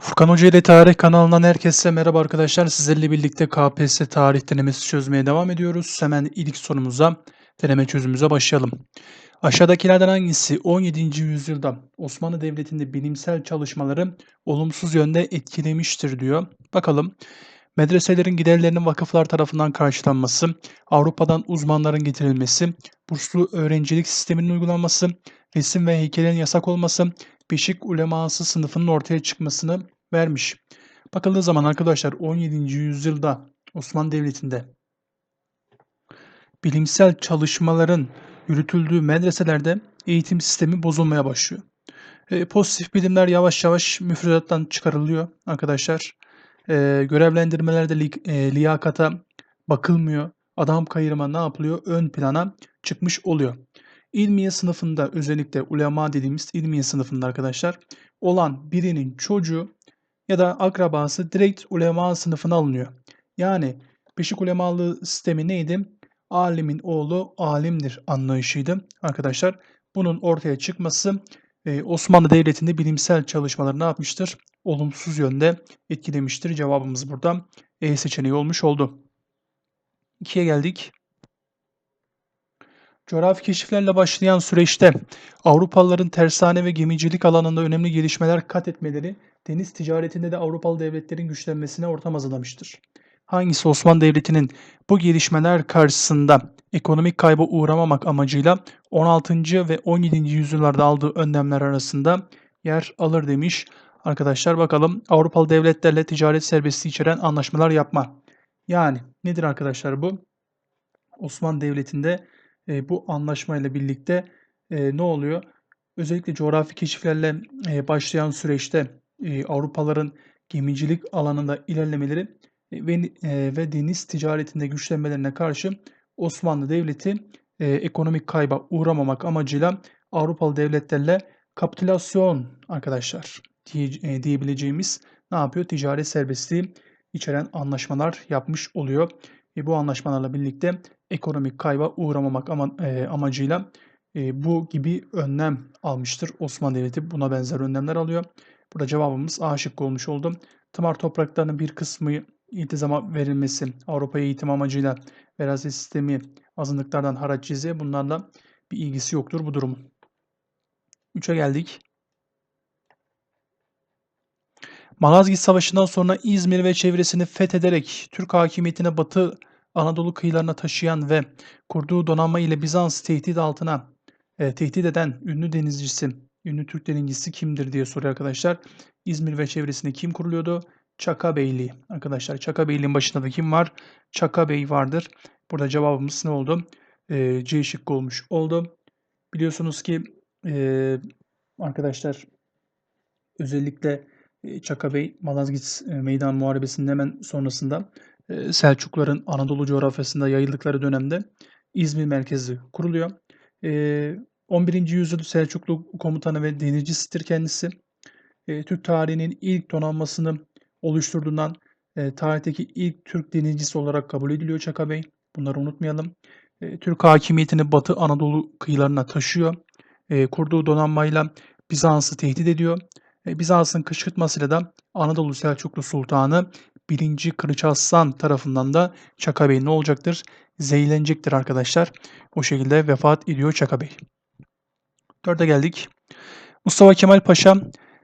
Furkan Hoca ile Tarih kanalından herkese merhaba arkadaşlar. Sizlerle birlikte KPSS tarih denemesi çözmeye devam ediyoruz. Hemen ilk sorumuza, deneme çözümümüze başlayalım. Aşağıdakilerden hangisi 17. yüzyılda Osmanlı Devleti'nde bilimsel çalışmaları olumsuz yönde etkilemiştir diyor. Bakalım. Medreselerin giderlerinin vakıflar tarafından karşılanması, Avrupa'dan uzmanların getirilmesi, burslu öğrencilik sisteminin uygulanması, resim ve heykellerin yasak olması, Beşik uleması sınıfının ortaya çıkmasını vermiş. Bakıldığı zaman arkadaşlar 17. yüzyılda Osmanlı Devleti'nde bilimsel çalışmaların yürütüldüğü medreselerde eğitim sistemi bozulmaya başlıyor. E, pozitif bilimler yavaş yavaş müfredattan çıkarılıyor arkadaşlar. E, görevlendirmelerde li, e, liyakata bakılmıyor. Adam kayırma ne yapılıyor? Ön plana çıkmış oluyor. İlmiye sınıfında özellikle ulema dediğimiz ilmiye sınıfında arkadaşlar olan birinin çocuğu ya da akrabası direkt ulema sınıfına alınıyor. Yani Beşik ulemalığı sistemi neydi? Alimin oğlu alimdir anlayışıydı arkadaşlar. Bunun ortaya çıkması e, Osmanlı Devleti'nde bilimsel çalışmaları ne yapmıştır? Olumsuz yönde etkilemiştir. Cevabımız burada E seçeneği olmuş oldu. 2'ye geldik. Coğrafi keşiflerle başlayan süreçte Avrupalıların tersane ve gemicilik alanında önemli gelişmeler kat etmeleri deniz ticaretinde de Avrupalı devletlerin güçlenmesine ortam hazırlamıştır. Hangisi Osmanlı Devleti'nin bu gelişmeler karşısında ekonomik kayba uğramamak amacıyla 16. ve 17. yüzyıllarda aldığı önlemler arasında yer alır demiş. Arkadaşlar bakalım Avrupalı devletlerle ticaret serbestliği içeren anlaşmalar yapma. Yani nedir arkadaşlar bu? Osmanlı Devleti'nde e, bu anlaşmayla birlikte e, ne oluyor? Özellikle coğrafi keşiflerle e, başlayan süreçte e, Avrupalıların gemicilik alanında ilerlemeleri e, ve, e, ve deniz ticaretinde güçlenmelerine karşı Osmanlı Devleti e, ekonomik kayba uğramamak amacıyla Avrupalı devletlerle kapitülasyon arkadaşlar diye, e, diyebileceğimiz ne yapıyor? Ticaret serbestliği içeren anlaşmalar yapmış oluyor. E, bu anlaşmalarla birlikte ekonomik kayba uğramamak ama, e, amacıyla e, bu gibi önlem almıştır. Osmanlı Devleti buna benzer önlemler alıyor. Burada cevabımız A şıkkı olmuş oldu. Tımar topraklarının bir kısmı iltizama verilmesi, Avrupa'ya eğitim amacıyla veraset sistemi, azınlıklardan haraç cizye bunlarla bir ilgisi yoktur bu durumun. 3'e geldik. Malazgirt Savaşı'ndan sonra İzmir ve çevresini fethederek Türk hakimiyetine Batı Anadolu kıyılarına taşıyan ve kurduğu donanma ile Bizans tehdit altına e, tehdit eden ünlü denizcisi, ünlü Türk denizcisi kimdir diye soruyor arkadaşlar. İzmir ve çevresinde kim kuruluyordu? Çaka Beyliği. Arkadaşlar Çaka Beyliği'nin başında da kim var? Çaka Bey vardır. Burada cevabımız ne oldu? E, C şıkkı olmuş oldu. Biliyorsunuz ki e, arkadaşlar özellikle Çaka Bey Malazgirt Meydan Muharebesi'nin hemen sonrasında Selçukluların Anadolu coğrafyasında yayıldıkları dönemde İzmir merkezi kuruluyor. 11. yüzyıl Selçuklu komutanı ve denizcisidir kendisi. Türk tarihinin ilk donanmasını oluşturduğundan tarihteki ilk Türk denizcisi olarak kabul ediliyor Çaka Bey. Bunları unutmayalım. Türk hakimiyetini Batı Anadolu kıyılarına taşıyor. Kurduğu donanmayla Bizans'ı tehdit ediyor. Bizans'ın kışkırtmasıyla da Anadolu Selçuklu Sultanı 1. Kılıç Aslan tarafından da Çaka ne olacaktır? Zehirlenecektir arkadaşlar. O şekilde vefat ediyor Çaka Bey. Dörde geldik. Mustafa Kemal Paşa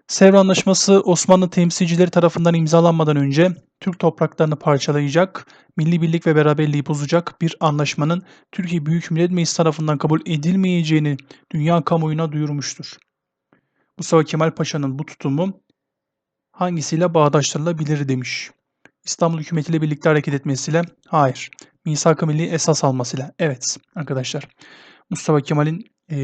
Sevr Anlaşması Osmanlı temsilcileri tarafından imzalanmadan önce Türk topraklarını parçalayacak, milli birlik ve beraberliği bozacak bir anlaşmanın Türkiye Büyük Millet Meclisi tarafından kabul edilmeyeceğini dünya kamuoyuna duyurmuştur. Mustafa Kemal Paşa'nın bu tutumu hangisiyle bağdaştırılabilir demiş. İstanbul hükümetiyle birlikte hareket etmesiyle hayır. Misak-ı Milli esas almasıyla evet arkadaşlar. Mustafa Kemal'in e,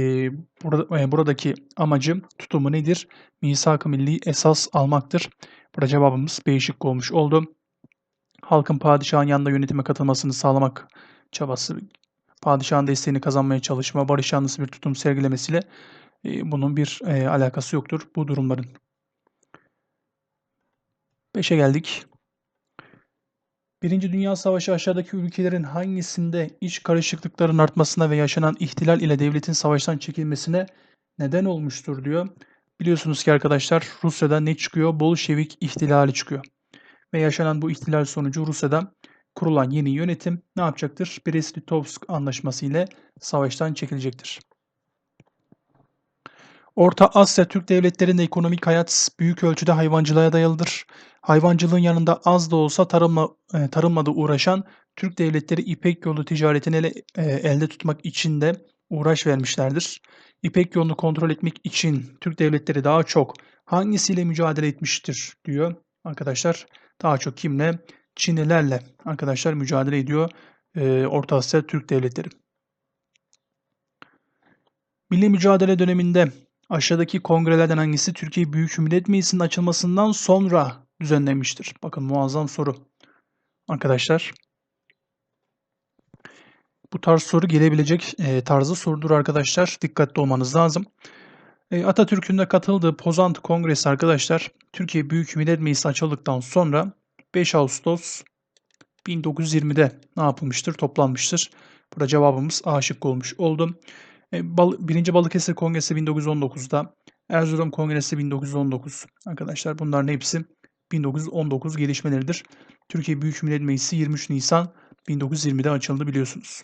burada, e, buradaki amacı tutumu nedir? Misak-ı Milli esas almaktır. Burada cevabımız B şıkkı olmuş oldu. Halkın padişahın yanında yönetime katılmasını sağlamak çabası, padişahın desteğini kazanmaya çalışma, barış yanlısı bir tutum sergilemesiyle e, bunun bir e, alakası yoktur bu durumların. 5'e geldik. Birinci Dünya Savaşı aşağıdaki ülkelerin hangisinde iç karışıklıkların artmasına ve yaşanan ihtilal ile devletin savaştan çekilmesine neden olmuştur diyor. Biliyorsunuz ki arkadaşlar Rusya'da ne çıkıyor? Bolşevik ihtilali çıkıyor. Ve yaşanan bu ihtilal sonucu Rusya'da kurulan yeni yönetim ne yapacaktır? Brest-Litovsk anlaşması ile savaştan çekilecektir. Orta Asya Türk devletlerinde ekonomik hayat büyük ölçüde hayvancılığa dayalıdır. Hayvancılığın yanında az da olsa tarımla, e, tarımla da uğraşan Türk devletleri İpek yolu ticaretini ele, e, elde tutmak için de uğraş vermişlerdir. İpek yolunu kontrol etmek için Türk devletleri daha çok hangisiyle mücadele etmiştir diyor arkadaşlar. Daha çok kimle? Çinlilerle arkadaşlar mücadele ediyor e, Orta Asya Türk devletleri. Milli mücadele döneminde aşağıdaki kongrelerden hangisi Türkiye Büyük Millet Meclisi'nin açılmasından sonra düzenlenmiştir? Bakın muazzam soru. Arkadaşlar bu tarz soru gelebilecek e, tarzı sorudur arkadaşlar. Dikkatli olmanız lazım. E, Atatürk'ün de katıldığı Pozantı Kongresi arkadaşlar Türkiye Büyük Millet Meclisi açıldıktan sonra 5 Ağustos 1920'de ne yapılmıştır? Toplanmıştır. Burada cevabımız A şıkkı olmuş oldu. E, Bal Birinci Balıkesir Kongresi 1919'da, Erzurum Kongresi 1919. Arkadaşlar bunların hepsi 1919 gelişmeleridir. Türkiye Büyük Millet Meclisi 23 Nisan 1920'de açıldı biliyorsunuz.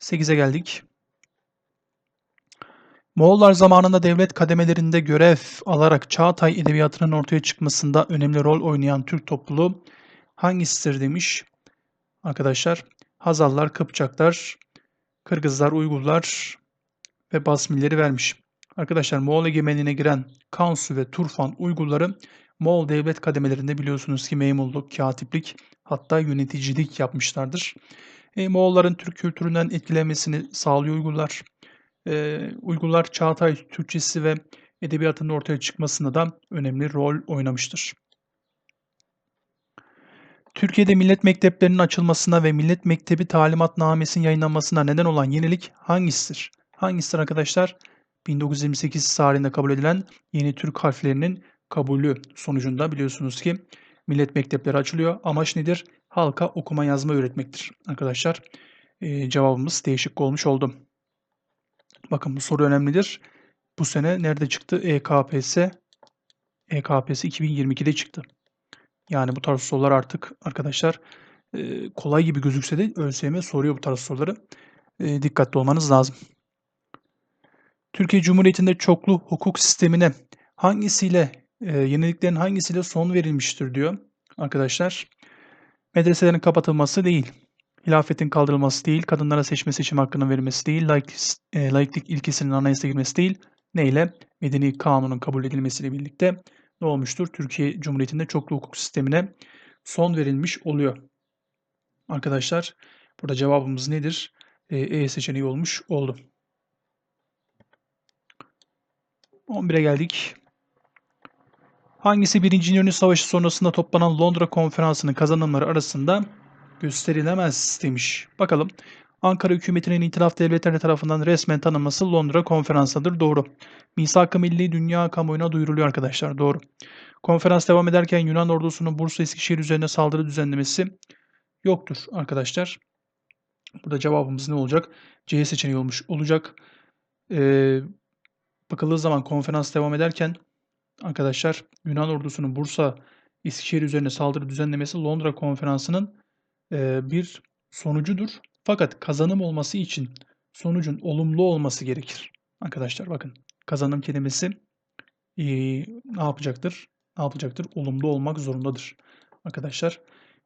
8'e geldik. Moğollar zamanında devlet kademelerinde görev alarak Çağatay edebiyatının ortaya çıkmasında önemli rol oynayan Türk topluluğu hangisidir demiş. Arkadaşlar Hazallar, Kıpçaklar, Kırgızlar, Uygurlar ve Basmilleri vermiş. Arkadaşlar Moğol egemenliğine giren Kansu ve Turfan Uygurları Moğol devlet kademelerinde biliyorsunuz ki memurluk, katiplik hatta yöneticilik yapmışlardır. E, Moğolların Türk kültüründen etkilenmesini sağlıyor Uygurlar. E, Uygurlar Çağatay Türkçesi ve edebiyatının ortaya çıkmasında da önemli rol oynamıştır. Türkiye'de millet mekteplerinin açılmasına ve millet mektebi talimatnamesinin yayınlanmasına neden olan yenilik hangisidir? Hangisidir arkadaşlar? 1928 tarihinde kabul edilen yeni Türk harflerinin kabulü sonucunda biliyorsunuz ki millet mektepleri açılıyor. Amaç nedir? Halka okuma yazma öğretmektir. Arkadaşlar e, cevabımız değişik olmuş oldu. Bakın bu soru önemlidir. Bu sene nerede çıktı? EKPS EKPS 2022'de çıktı. Yani bu tarz sorular artık arkadaşlar kolay gibi gözükse de ÖSYM soruyor bu tarz soruları. Dikkatli olmanız lazım. Türkiye Cumhuriyeti'nde çoklu hukuk sistemine hangisiyle e, yeniliklerin hangisiyle son verilmiştir diyor arkadaşlar. Medreselerin kapatılması değil, hilafetin kaldırılması değil, kadınlara seçme seçim hakkının verilmesi değil, laik, laiklik ilkesinin anayasaya girmesi değil, neyle? Medeni kanunun kabul edilmesiyle birlikte ne olmuştur? Türkiye Cumhuriyeti'nde çoklu hukuk sistemine son verilmiş oluyor. Arkadaşlar burada cevabımız nedir? E, e seçeneği olmuş oldu. 11'e geldik. Hangisi 1. İnönü Savaşı sonrasında toplanan Londra Konferansı'nın kazanımları arasında gösterilemez demiş. Bakalım. Ankara hükümetinin itilaf devletleri tarafından resmen tanınması Londra konferansıdır. Doğru. Misak-ı Milli dünya kamuoyuna duyuruluyor arkadaşlar. Doğru. Konferans devam ederken Yunan ordusunun Bursa Eskişehir üzerine saldırı düzenlemesi yoktur arkadaşlar. Burada cevabımız ne olacak? C seçeneği olmuş olacak. Ee, bakıldığı zaman konferans devam ederken arkadaşlar Yunan ordusunun Bursa Eskişehir üzerine saldırı düzenlemesi Londra konferansının e, bir sonucudur. Fakat kazanım olması için sonucun olumlu olması gerekir. Arkadaşlar bakın kazanım kelimesi e, ne yapacaktır? Ne yapacaktır? Olumlu olmak zorundadır. Arkadaşlar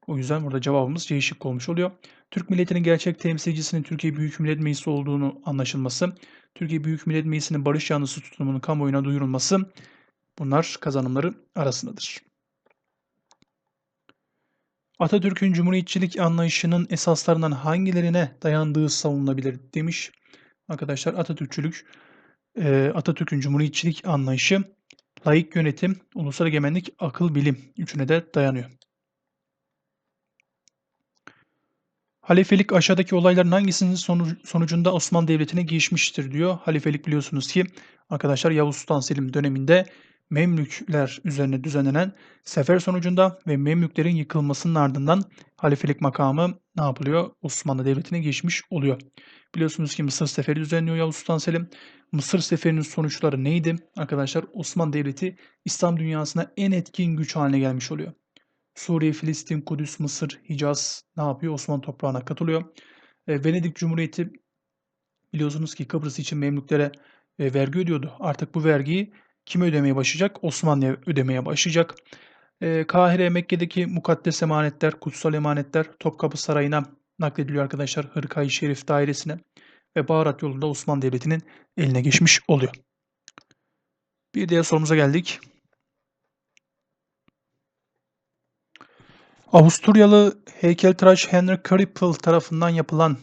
o yüzden burada cevabımız C şık olmuş oluyor. Türk milletinin gerçek temsilcisinin Türkiye Büyük Millet Meclisi olduğunu anlaşılması, Türkiye Büyük Millet Meclisi'nin barış yanlısı tutumunun kamuoyuna duyurulması bunlar kazanımları arasındadır. Atatürk'ün cumhuriyetçilik anlayışının esaslarından hangilerine dayandığı savunulabilir demiş. Arkadaşlar Atatürkçülük, e, Atatürk'ün cumhuriyetçilik anlayışı, layık yönetim, ulusal egemenlik, akıl, bilim üçüne de dayanıyor. Halifelik aşağıdaki olayların hangisinin sonucunda Osmanlı Devleti'ne geçmiştir diyor. Halifelik biliyorsunuz ki arkadaşlar Yavuz Sultan Selim döneminde Memlükler üzerine düzenlenen sefer sonucunda ve Memlüklerin yıkılmasının ardından halifelik makamı ne yapılıyor? Osmanlı Devleti'ne geçmiş oluyor. Biliyorsunuz ki Mısır Seferi düzenliyor Yavuz Sultan Selim. Mısır Seferi'nin sonuçları neydi? Arkadaşlar Osmanlı Devleti İslam dünyasına en etkin güç haline gelmiş oluyor. Suriye, Filistin, Kudüs, Mısır, Hicaz ne yapıyor? Osmanlı toprağına katılıyor. E, Venedik Cumhuriyeti biliyorsunuz ki Kıbrıs için Memlüklere e, vergi ödüyordu. Artık bu vergiyi kim ödemeye başlayacak? Osmanlı'ya ödemeye başlayacak. E, Kahire, Mekke'deki mukaddes emanetler, kutsal emanetler Topkapı Sarayı'na naklediliyor arkadaşlar. Hırkayı Şerif dairesine ve Bağrat yolunda Osmanlı Devleti'nin eline geçmiş oluyor. Bir diğer sorumuza geldik. Avusturyalı heykeltıraş Henry Kripal tarafından yapılan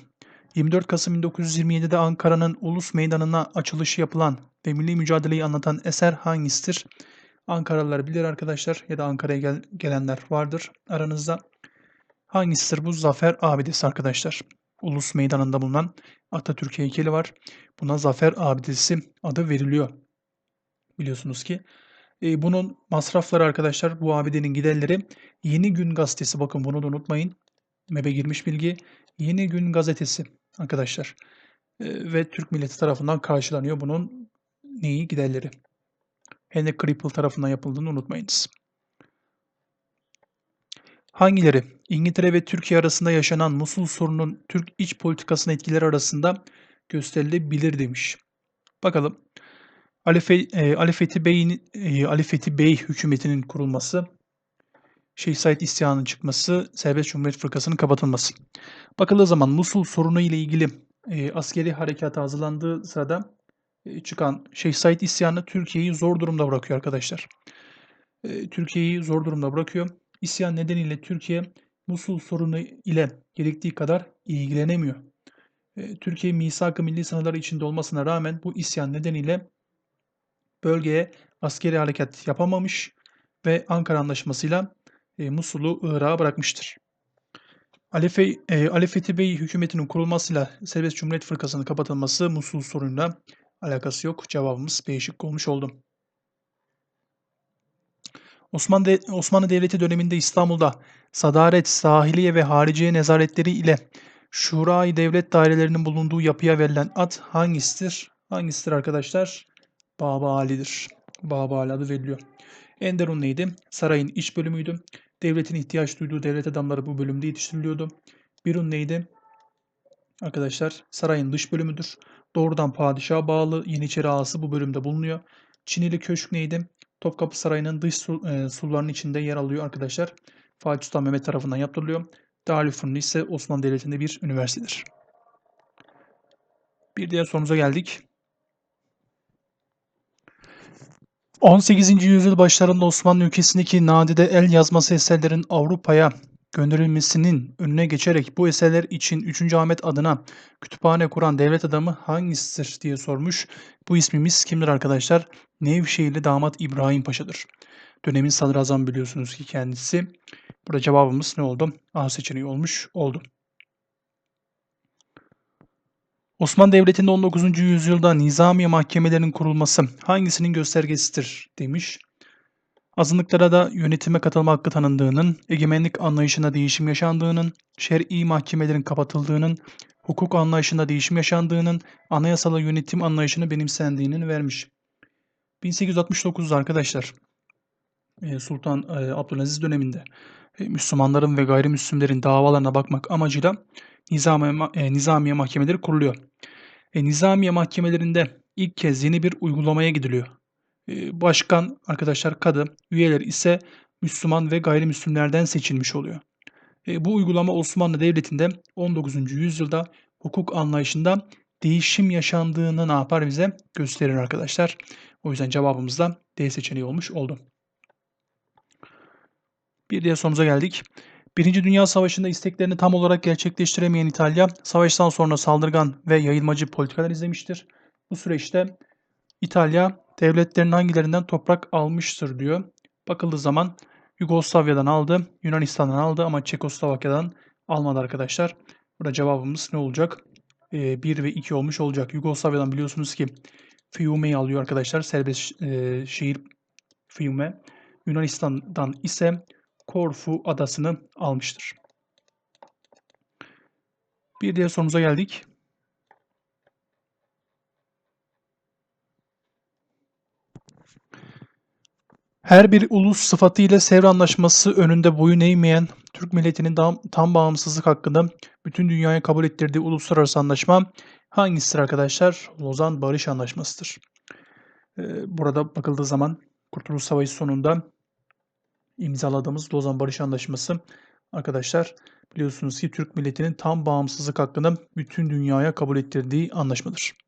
24 Kasım 1927'de Ankara'nın Ulus Meydanı'na açılışı yapılan ve milli mücadeleyi anlatan eser hangisidir? Ankaralılar bilir arkadaşlar ya da Ankara'ya gel- gelenler vardır aranızda. Hangisidir bu? Zafer Abidesi arkadaşlar. Ulus Meydanı'nda bulunan Atatürk heykeli var. Buna Zafer Abidesi adı veriliyor. Biliyorsunuz ki. E, bunun masrafları arkadaşlar bu abidenin giderleri Yeni Gün Gazetesi bakın bunu da unutmayın. MEB'e girmiş bilgi. Yeni Gün Gazetesi arkadaşlar. E, ve Türk milleti tarafından karşılanıyor bunun neyi giderleri. Henry Cripple tarafından yapıldığını unutmayınız. Hangileri İngiltere ve Türkiye arasında yaşanan Musul sorunun Türk iç politikasına etkileri arasında gösterilebilir demiş. Bakalım. Ali, Fe, e, Ali Fethi Bey'in e, Ali Fethi Bey hükümetinin kurulması, Şeyh Said isyanının çıkması, Serbest Cumhuriyet Fırkası'nın kapatılması. Bakıldığı zaman Musul sorunu ile ilgili e, askeri harekata hazırlandığı sırada çıkan Şeyh Said isyanı Türkiye'yi zor durumda bırakıyor arkadaşlar. E, Türkiye'yi zor durumda bırakıyor. İsyan nedeniyle Türkiye Musul sorunu ile gerektiği kadar ilgilenemiyor. E, Türkiye misak-ı milli sınırları içinde olmasına rağmen bu isyan nedeniyle bölgeye askeri harekat yapamamış ve Ankara Anlaşması'yla e, Musul'u Irak'a bırakmıştır. Ali, Fe, e, Bey hükümetinin kurulmasıyla Serbest Cumhuriyet Fırkası'nın kapatılması Musul sorunuyla alakası yok. Cevabımız B şık olmuş oldu. Osmanlı, De- Osmanlı Devleti döneminde İstanbul'da sadaret, sahiliye ve hariciye nezaretleri ile Şurayı devlet dairelerinin bulunduğu yapıya verilen ad hangisidir? Hangisidir arkadaşlar? Baba Ali'dir. Baba Ali adı veriliyor. Enderun neydi? Sarayın iç bölümüydü. Devletin ihtiyaç duyduğu devlet adamları bu bölümde yetiştiriliyordu. Birun neydi? Arkadaşlar sarayın dış bölümüdür. Doğrudan padişaha bağlı Yeniçeri ağası bu bölümde bulunuyor. Çinili Köşk neydi? Topkapı Sarayı'nın dış su, e, surlarının içinde yer alıyor arkadaşlar. Fatih Sultan Mehmet tarafından yaptırılıyor. Darülfünun ise Osmanlı Devleti'nde bir üniversitedir. Bir diğer sorumuza geldik. 18. yüzyıl başlarında Osmanlı ülkesindeki nadide el yazması eserlerin Avrupa'ya gönderilmesinin önüne geçerek bu eserler için 3. Ahmet adına kütüphane kuran devlet adamı hangisidir diye sormuş. Bu ismimiz kimdir arkadaşlar? Nevşehirli damat İbrahim Paşa'dır. Dönemin sadrazam biliyorsunuz ki kendisi. Burada cevabımız ne oldu? A seçeneği olmuş oldu. Osmanlı Devleti'nde 19. yüzyılda nizamiye mahkemelerinin kurulması hangisinin göstergesidir demiş. Azınlıklara da yönetime katılma hakkı tanındığının, egemenlik anlayışında değişim yaşandığının, şer'i mahkemelerin kapatıldığının, hukuk anlayışında değişim yaşandığının, anayasal yönetim anlayışını benimsendiğinin vermiş. 1869 arkadaşlar e, Sultan e, Abdülaziz döneminde e, Müslümanların ve gayrimüslimlerin davalarına bakmak amacıyla nizamiye, nizamiye mahkemeleri kuruluyor. E, nizamiye mahkemelerinde ilk kez yeni bir uygulamaya gidiliyor. E, başkan arkadaşlar kadı, üyeler ise Müslüman ve gayrimüslimlerden seçilmiş oluyor. E, bu uygulama Osmanlı Devleti'nde 19. yüzyılda hukuk anlayışında değişim yaşandığını ne yapar bize gösterir arkadaşlar. O yüzden cevabımız da D seçeneği olmuş oldu. Bir diğer sorumuza geldik. Birinci Dünya Savaşı'nda isteklerini tam olarak gerçekleştiremeyen İtalya, savaştan sonra saldırgan ve yayılmacı politikalar izlemiştir. Bu süreçte İtalya devletlerin hangilerinden toprak almıştır diyor. Bakıldığı zaman Yugoslavya'dan aldı, Yunanistan'dan aldı ama Çekoslovakya'dan almadı arkadaşlar. Burada cevabımız ne olacak? Ee, 1 ve 2 olmuş olacak. Yugoslavya'dan biliyorsunuz ki Fiume'yi alıyor arkadaşlar. Serbest e, şehir Fiume. Yunanistan'dan ise Korfu adasını almıştır. Bir diğer sorumuza geldik. Her bir ulus sıfatıyla Sevr Anlaşması önünde boyun eğmeyen Türk milletinin tam, tam bağımsızlık hakkında bütün dünyaya kabul ettirdiği uluslararası anlaşma hangisidir arkadaşlar? Lozan Barış Anlaşması'dır. Ee, burada bakıldığı zaman Kurtuluş Savaşı sonunda imzaladığımız Lozan Barış Anlaşması arkadaşlar biliyorsunuz ki Türk milletinin tam bağımsızlık hakkında bütün dünyaya kabul ettirdiği anlaşmadır.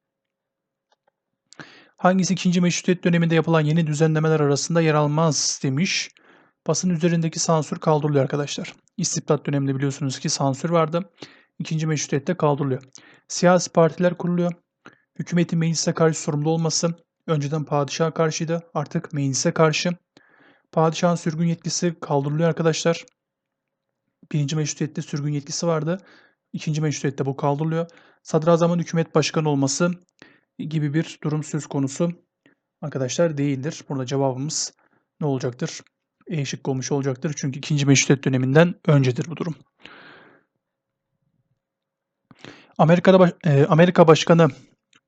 Hangisi ikinci meşrutiyet döneminde yapılan yeni düzenlemeler arasında yer almaz demiş. Basın üzerindeki sansür kaldırılıyor arkadaşlar. İstibdat döneminde biliyorsunuz ki sansür vardı. İkinci meşrutiyette kaldırılıyor. Siyasi partiler kuruluyor. Hükümetin meclise karşı sorumlu olması. Önceden padişaha karşıydı. Artık meclise karşı. Padişahın sürgün yetkisi kaldırılıyor arkadaşlar. Birinci meşrutiyette sürgün yetkisi vardı. İkinci meşrutiyette bu kaldırılıyor. Sadrazamın hükümet başkanı olması gibi bir durum söz konusu arkadaşlar değildir. Burada cevabımız ne olacaktır? E şıkkı olmuş olacaktır. Çünkü ikinci meşrutiyet döneminden öncedir bu durum. Amerika'da e, Amerika Başkanı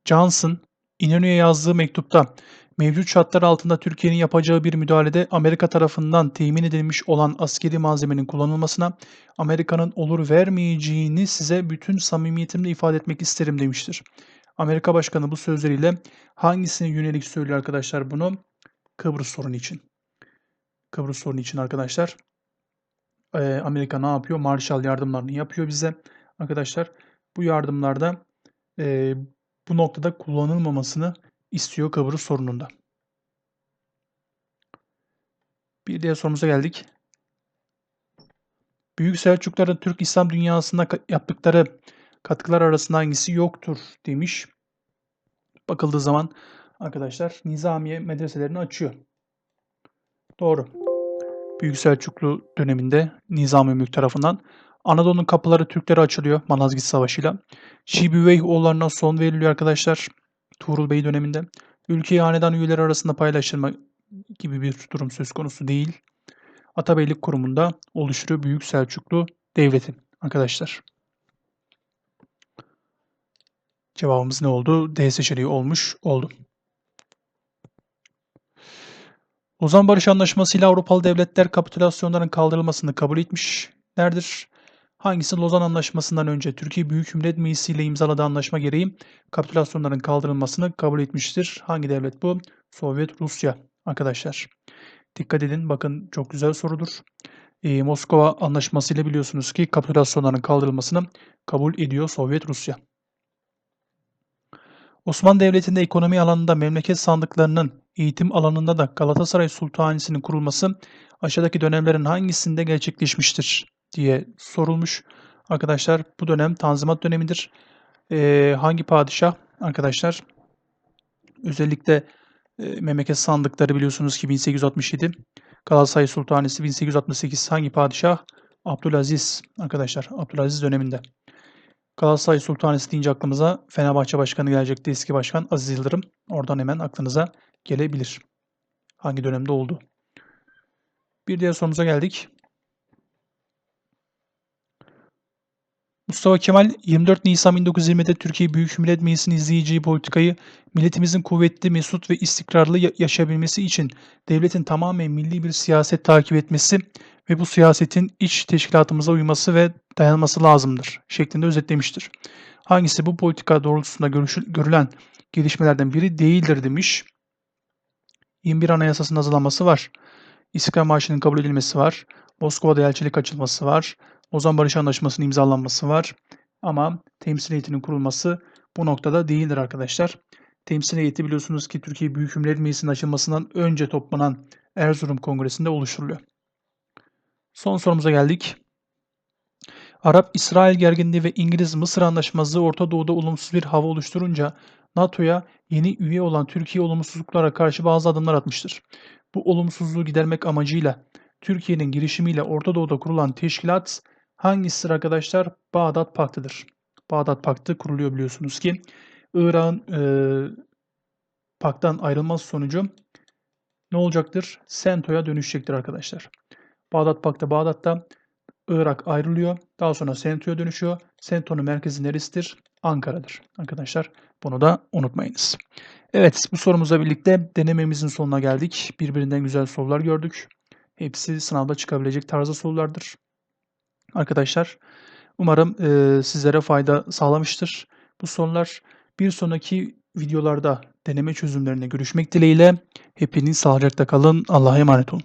Johnson İnönü'ye yazdığı mektupta mevcut şartlar altında Türkiye'nin yapacağı bir müdahalede Amerika tarafından temin edilmiş olan askeri malzemenin kullanılmasına Amerika'nın olur vermeyeceğini size bütün samimiyetimle ifade etmek isterim demiştir. Amerika Başkanı bu sözleriyle hangisine yönelik söylüyor arkadaşlar bunu? Kıbrıs sorunu için. Kıbrıs sorunu için arkadaşlar. Ee, Amerika ne yapıyor? Marshall yardımlarını yapıyor bize. Arkadaşlar bu yardımlarda e, bu noktada kullanılmamasını istiyor Kıbrıs sorununda. Bir diğer sorumuza geldik. Büyük Selçukluların Türk İslam dünyasında yaptıkları katkılar arasında hangisi yoktur demiş. Bakıldığı zaman arkadaşlar Nizamiye medreselerini açıyor. Doğru. Büyük Selçuklu döneminde Nizami Mülk tarafından Anadolu'nun kapıları Türklere açılıyor Malazgirt Savaşı'yla. Şibüveyh oğullarına son veriliyor arkadaşlar Tuğrul Bey döneminde. Ülkeyi hanedan üyeleri arasında paylaştırma gibi bir durum söz konusu değil. Atabeylik kurumunda oluşturuyor Büyük Selçuklu Devleti arkadaşlar. Cevabımız ne oldu? D seçeneği olmuş oldu. Lozan Barış Anlaşması ile Avrupalı devletler kapitülasyonların kaldırılmasını kabul etmişlerdir. Hangisi Lozan Anlaşması'ndan önce Türkiye Büyük Millet Meclisi ile imzaladığı anlaşma gereği kapitülasyonların kaldırılmasını kabul etmiştir? Hangi devlet bu? Sovyet Rusya arkadaşlar. Dikkat edin bakın çok güzel sorudur. Ee, Moskova Anlaşması ile biliyorsunuz ki kapitülasyonların kaldırılmasını kabul ediyor Sovyet Rusya. Osmanlı Devleti'nde ekonomi alanında memleket sandıklarının, eğitim alanında da Galatasaray Sultanisi'nin kurulması aşağıdaki dönemlerin hangisinde gerçekleşmiştir diye sorulmuş. Arkadaşlar bu dönem Tanzimat dönemidir. Ee, hangi padişah? Arkadaşlar özellikle e, memleket sandıkları biliyorsunuz ki 1867. Galatasaray Sultanisi 1868 hangi padişah? Abdülaziz arkadaşlar. Abdülaziz döneminde. Galatasaray Sultanesi deyince aklımıza Fenerbahçe Başkanı gelecekti. Eski başkan Aziz Yıldırım. Oradan hemen aklınıza gelebilir. Hangi dönemde oldu? Bir diğer sorumuza geldik. Mustafa Kemal 24 Nisan 1920'de Türkiye Büyük Millet Meclisi'nin izleyeceği politikayı milletimizin kuvvetli, mesut ve istikrarlı yaşayabilmesi için devletin tamamen milli bir siyaset takip etmesi ve bu siyasetin iç teşkilatımıza uyması ve dayanması lazımdır şeklinde özetlemiştir. Hangisi bu politika doğrultusunda görülen gelişmelerden biri değildir demiş. 21 Anayasası'nın hazırlanması var. İstiklal Marşı'nın kabul edilmesi var. Moskova'da elçilik açılması var. Ozan Barış Anlaşması'nın imzalanması var. Ama temsil heyetinin kurulması bu noktada değildir arkadaşlar. Temsil heyeti biliyorsunuz ki Türkiye Büyük Millet Meclisi'nin açılmasından önce toplanan Erzurum Kongresi'nde oluşturuluyor. Son sorumuza geldik. Arap-İsrail gerginliği ve İngiliz-Mısır anlaşmazlığı Orta Doğu'da olumsuz bir hava oluşturunca NATO'ya yeni üye olan Türkiye olumsuzluklara karşı bazı adımlar atmıştır. Bu olumsuzluğu gidermek amacıyla Türkiye'nin girişimiyle Orta Doğu'da kurulan teşkilat hangisidir arkadaşlar? Bağdat Paktı'dır. Bağdat Paktı kuruluyor biliyorsunuz ki. İran e, paktan ayrılması sonucu ne olacaktır? Sento'ya dönüşecektir arkadaşlar. Bağdat Paktı Bağdat'ta Irak ayrılıyor. Daha sonra Sento'ya dönüşüyor. Sento'nun merkezi neresidir? Ankara'dır. Arkadaşlar bunu da unutmayınız. Evet bu sorumuzla birlikte denememizin sonuna geldik. Birbirinden güzel sorular gördük. Hepsi sınavda çıkabilecek tarzda sorulardır. Arkadaşlar umarım e, sizlere fayda sağlamıştır. Bu sorular bir sonraki videolarda deneme çözümlerine görüşmek dileğiyle. Hepiniz sağlıcakla kalın. Allah'a emanet olun.